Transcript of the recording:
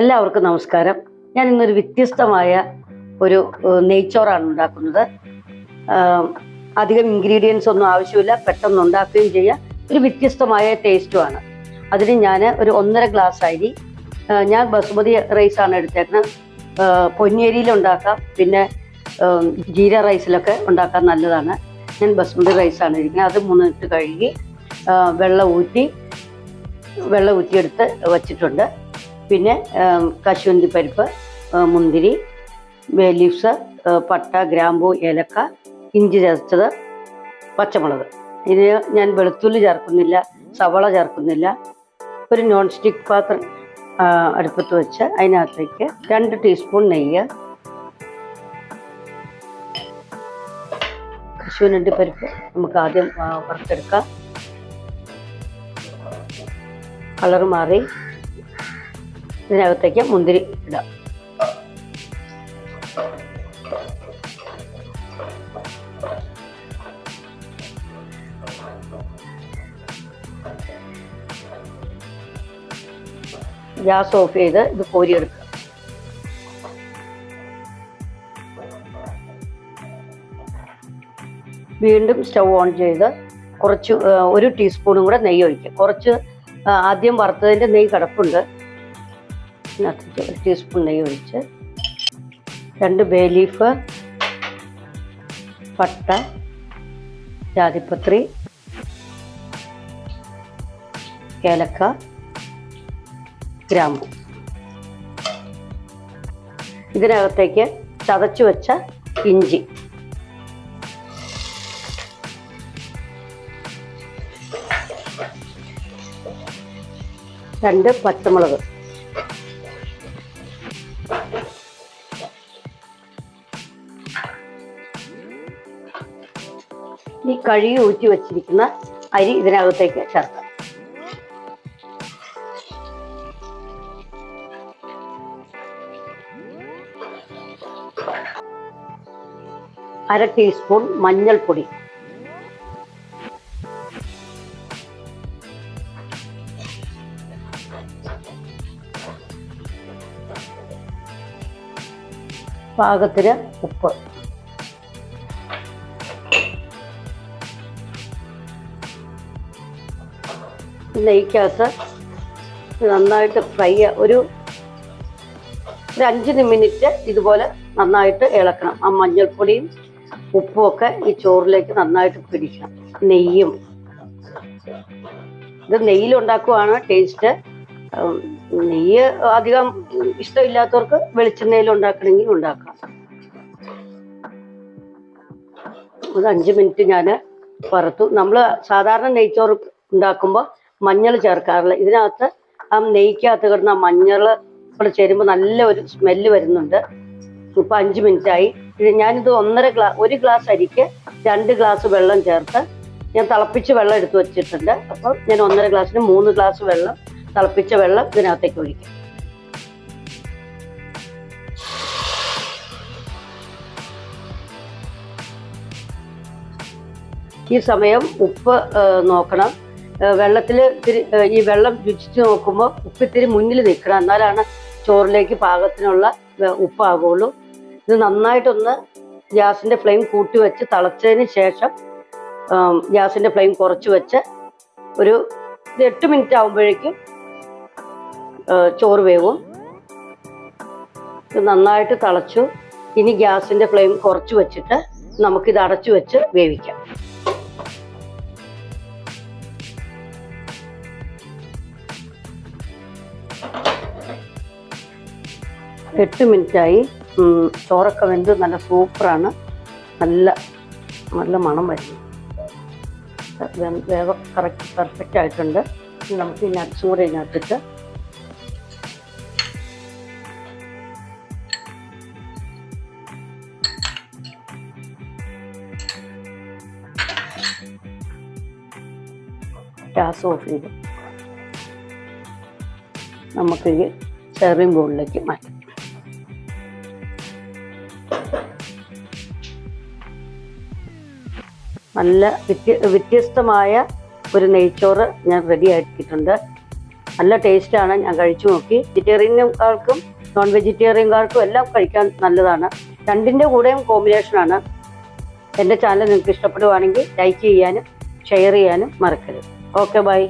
എല്ലാവർക്കും നമസ്കാരം. ഞാൻ ഇന്നൊരു വ്യത്യസ്തമായ ഒരു നെയ്ച്ചോറാണ് ഉണ്ടാക്കുന്നത്. അധികം ഇൻഗ്രീഡിയൻസ് ഒന്നും ആവശ്യമില്ല. പെട്ടെന്ന് ഉണ്ടാക്കുകയും ചെയ്യാം. ഒരു വ്യത്യസ്തമായ ടേസ്റ്റുമാണ് അതിന് ഞാൻ ഒരു ഒന്നര ഗ്ലാസ് അരി ഞാൻ ബസുമതി റൈസാണ് എടുത്തേക്കുന്നത്. പൊന്നിയരിയിൽ ഉണ്ടാക്കാം. പിന്നെ ജീര റൈസിലൊക്കെ ഉണ്ടാക്കാൻ നല്ലതാണ്. ഞാൻ ബസുമതി റൈസാണ് ഇരിക്കുന്നത് അത് മൂന്നിട്ട് കഴുകി വെള്ളം ഊറ്റി വെള്ളം ഊറ്റിയെടുത്ത് വച്ചിട്ടുണ്ട്. പിന്നെ കശുവന്തി പരിപ്പ് മുന്തിരി ലീവ്സ് പട്ട ഗ്രാമ്പൂ ഏലക്ക ഇഞ്ചി ചതച്ചത് പച്ചമുളക്. ഇതിന് ഞാൻ വെളുത്തുള്ളി ചേർക്കുന്നില്ല സവള ചേർക്കുന്നില്ല. ഒരു നോൺ സ്റ്റിക്ക് പാത്രം അടുപ്പത്ത് വെച്ച് അതിനകത്തേക്ക് രണ്ട് ടീസ്പൂൺ നെയ്യ് കശുവണ്ടി പരിപ്പ് നമുക്ക് ആദ്യം വറുത്തെടുക്കാം. കളർ മാറി. ഇതിനകത്തേക്ക് മുന്തിരി ഇടാം. ഗ്യാസ് ഓഫ് ചെയ്ത് ഇത് കോരിയെടുക്കുക വീണ്ടും സ്റ്റൗ ഓൺ ചെയ്ത് കുറച്ച് ഒരു ടീസ്പൂണും കൂടെ നെയ്യ് ഒഴിക്കുക കുറച്ച് ആദ്യം വറുത്തതിന്റെ നെയ്യ് കിടപ്പുണ്ട്. ഇതിനകത്തേക്ക് ഒരു ടീസ്പൂൺ നെയ്യ് ഒഴിച്ച് രണ്ട് ബേ ലീഫ് പട്ട ജാതിപത്രി ഏലക്ക ഗ്രാമ്പു. ഇതിനകത്തേക്ക് ചതച്ചു വെച്ച ഇഞ്ചി. രണ്ട് പച്ചമുളക്. ഈ കഴുകി ഊറ്റി വെച്ചിരിക്കുന്ന അരി ഇതിനകത്തേക്ക് ചേർക്കാം. അര ടീസ്പൂൺ മഞ്ഞൾപ്പൊടി. പാകത്തിന് ഉപ്പ്. നെയ്ക്കകത്ത് നന്നായിട്ട് ഫ്രൈ ഒരു ഒരു അഞ്ച് മിനിറ്റ് ഇതുപോലെ നന്നായിട്ട് ഇളക്കണം. ആ മഞ്ഞൾപ്പൊടിയും ഉപ്പും ഒക്കെ ഈ ചോറിലേക്ക് നന്നായിട്ട് പിടിക്കണം. നെയ്യും. ഇത് നെയ്യിലുണ്ടാക്കുവാണ് ടേസ്റ്റ്. നെയ്യ് അധികം ഇഷ്ടമില്ലാത്തവർക്ക് വെളിച്ചെണ്ണയിൽ ഉണ്ടാക്കണമെങ്കിൽ ഉണ്ടാക്കാം. ഒരു അഞ്ച് മിനിറ്റ് ഞാൻ വറുത്തു. നമ്മൾ സാധാരണ നെയ്ച്ചോറ് ഉണ്ടാക്കുമ്പോൾ മഞ്ഞൾ ചേർക്കാറില്ല ഇതിനകത്ത് ആ നെയ്ക്കകത്ത് കിടന്ന മഞ്ഞൾ കൂടെ ചേരുമ്പോൾ നല്ല ഒരു സ്മെല്ല് വരുന്നുണ്ട്. ഇപ്പം അഞ്ച് മിനിറ്റ് ആയി ഇത് ഞാനിത് ഒന്നര ഗ്ലാ ഒരു ഗ്ലാസ് അരിക്ക് രണ്ട് ഗ്ലാസ് വെള്ളം ചേർത്ത് ഞാൻ തിളപ്പിച്ച് വെള്ളം എടുത്തു വെച്ചിട്ടുണ്ട്. അപ്പോൾ ഞാൻ ഒന്നര ഗ്ലാസ്സിന് മൂന്ന് ഗ്ലാസ് വെള്ളം തിളപ്പിച്ച വെള്ളം ഇതിനകത്തേക്ക് ഒഴിക്കും. ഈ സമയം ഉപ്പ് നോക്കണം. വെള്ളത്തിൽ ഇത്തിരി ഈ വെള്ളം രുചിച്ച് നോക്കുമ്പോൾ ഉപ്പ് ഇത്തിരി മുന്നിൽ നിൽക്കണം എന്നാലാണ് ചോറിലേക്ക് പാകത്തിനുള്ള ഉപ്പാകുള്ളൂ. ഇത് നന്നായിട്ടൊന്ന് ഗ്യാസിന്റെ ഫ്ലെയിം കൂട്ടി വെച്ച് തിളച്ചതിന് ശേഷം ഗ്യാസിന്റെ ഫ്ലെയിം കുറച്ച് വെച്ച് ഒരു എട്ട് മിനിറ്റ് ആകുമ്പോഴേക്കും ചോറ് വേവും. ഇത് നന്നായിട്ട് തിളച്ചു. ഇനി ഗ്യാസിന്റെ ഫ്ലെയിം കുറച്ച് വെച്ചിട്ട് നമുക്കിത് അടച്ചു വെച്ച് വേവിക്കാം. എട്ട് മിനിറ്റായി. ചോറൊക്കെ വെന്ത് നല്ല സൂപ്പറാണ്. നല്ല നല്ല മണം വരുന്നു. വേവ കറക്റ്റ് പെർഫെക്റ്റ് ആയിട്ടുണ്ട്. നമുക്ക് ഈ നട്ട്സും കൂടെ ഇതിനകത്തിട്ട്. ഗ്യാസ് ഓഫ് ചെയ്തു. ഈ സെർവിംഗ് ബോളിലേക്ക് മാറ്റാം. നല്ല വ്യത്യ വ്യത്യസ്തമായ ഒരു നെയ്ച്ചോറ് ഞാൻ റെഡി ആക്കിയിട്ടുണ്ട്. നല്ല ടേസ്റ്റാണ് ഞാൻ കഴിച്ചു നോക്കി. വെജിറ്റേറിയനുകാർക്കും നോൺ വെജിറ്റേറിയൻകാർക്കും എല്ലാം കഴിക്കാൻ നല്ലതാണ്. രണ്ടിന്റെ കൂടെയും കോമ്പിനേഷനാണ് എന്റെ ചാനൽ നിങ്ങൾക്ക് ഇഷ്ടപ്പെടുവാണെങ്കിൽ ലൈക്ക് ചെയ്യാനും ഷെയർ ചെയ്യാനും മറക്കരുത്. Okay bye